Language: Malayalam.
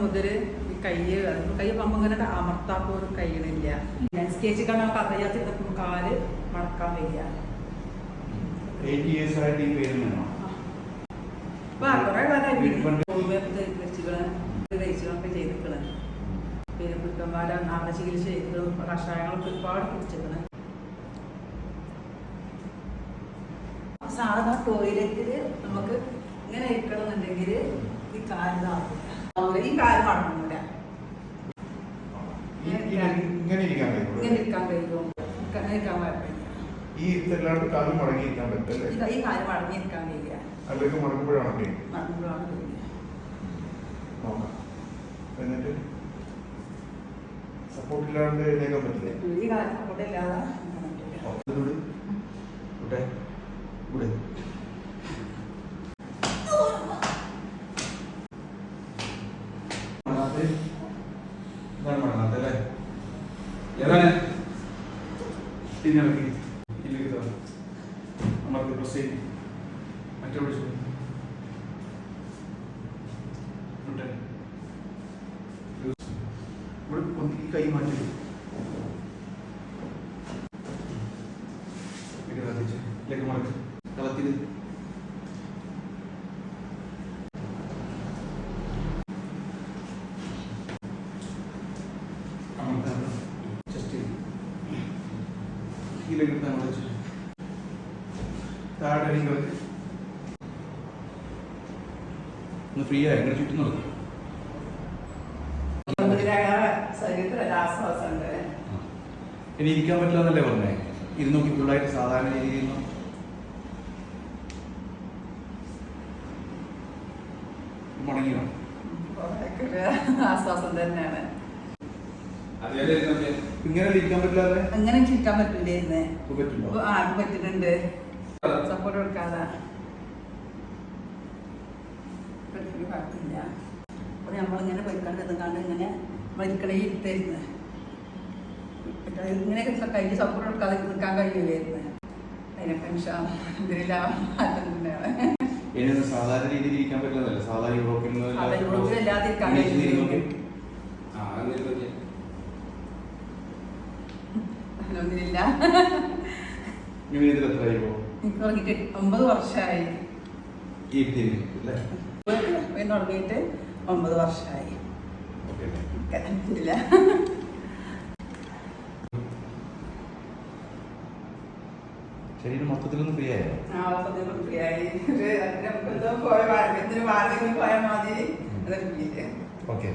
മുതൽ ഈ കൈ കൈ പമ്പങ്ങനെ അമർത്താപ്പോ ഒരു കഴിയണില്ല സ്കെച്ച് കാണാൻ അറിയാത്ത കാൽ മടക്കാൻ വയ്യ. സാധാരണ ടോയ്ലറ്റിൽ പിന്നെ ചികിത്സ ചെയ്തിട്ടും കഷായങ്ങളൊക്കെ ഒരുപാട് സാധാരണ ടോയ്ലറ്റിൽ നമുക്ക് ഇങ്ങനെ ഇരിക്കണമെന്നുണ്ടെങ്കിൽ ഈ കാലിതാകില്ല ഈ കാൽ മടങ്ങൂല ഇങ്ങനെ ഇരിക്കാൻ ഇങ്ങനെ കഴിയും ഇരിക്കാൻ കഴിയുമോ? ഇങ്ങനെ ഇരിക്കാൻ കുഴപ്പമില്ല. ഈ കാലം പറ്റല്ലേ ഈ കൈ- ഈ കാൽ മടങ്ങിയിരിക്കാൻ കഴിയില്ല അല്ലെങ്കിൽ മടങ്ങുമ്പോഴാണ് പേര് മടങ്ങുമ്പോഴാണ് കഴിയുക നോക്കാം. എന്നിട്ട്? സപ്പോർട്ട് ഇല്ലാണ്ട് എഴുന്നേക്കാൻ പറ്റില്ലേ? ഈ കാലം അവിടെ ഇല്ലാതെ ഇവിടെ? ഇവിടെ? ഏതാണ്? ഇതാ. അമർത്തി പ്രസ് ചെയ്യും മറ്റേ ഒന്ന് ഈ കൈ മാറ്റി ഇത് കത്തിച്ച് ലെഗ് മടക്ക്. ലെഗ് എടുത്ത് നമ്മൾ വെച്ച് താഴെ നിങ്ങൾ ഒന്ന് ഫ്രീ ആയി. ഇങ്ങനെ ചുറ്റും നടക്കും. ഇനി ഇരിക്കാൻ പറ്റില്ല എന്നല്ലേ പറഞ്ഞേ? ഇരുന്ന് നോക്കി ഫുള്ളായിട്ട് സാധാരണ രീതിയിൽ. മടങ്ങിയോ? ആശ്വാസം തന്നെയാണ്. ഇങ്ങനെ ഇരിക്കാൻ പറ്റില്ലാതെ അങ്ങനെ ചിരിക്കാൻ പറ്റില്ലായിരുന്നേ. ഇപ്പൊ ആ അത് പറ്റുന്നുണ്ട് സപ്പോർട്ട് കൊടുക്കാതെ. കുഴപ്പമില്ല. നമ്മളിങ്ങനെ പോയിക്കാണ്ട് കാണാൻ ഇങ്ങനെ മരിക്കണേ ഇരുത്തായിരുന്നു. ഇങ്ങനെയൊക്കെ കയ്യിൽ സപ്പോർട്ട് കൊടുക്കാതെ നിൽക്കാൻ കഴിയില്ലായിരുന്നു അതിനൊക്കെ ഇതിലില്ല മാറ്റം സാധാരണ രീതിയിൽ ഇരിക്കാൻ പറ്റില്ല. സാധാരണ യൂറോപ്പിൽ നിന്ന് യൂറോപ്പിൽ അല്ലാതെ ഇരിക്കാൻ ഇങ്ങനെ ഇരുന്ന് കഴിയും. നോക്കി. ആ അങ്ങനെ തന്നെ. ഒന്നുമില്ല. തുടങ്ങിയിട്ട് ഒമ്പത് വർഷമായി. തുടങ്ങിയിട്ട് ഒമ്പത് വർഷമായി. ശരീരം മൊത്തത്തിലൊന്ന് ഫ്രീ ആയോ? നമുക്ക് എന്തോ പോയ മാർഗത്തിന് വാർത്തകൾ പോയ മാതിരി. അതൊക്കെ ഓക്കെ.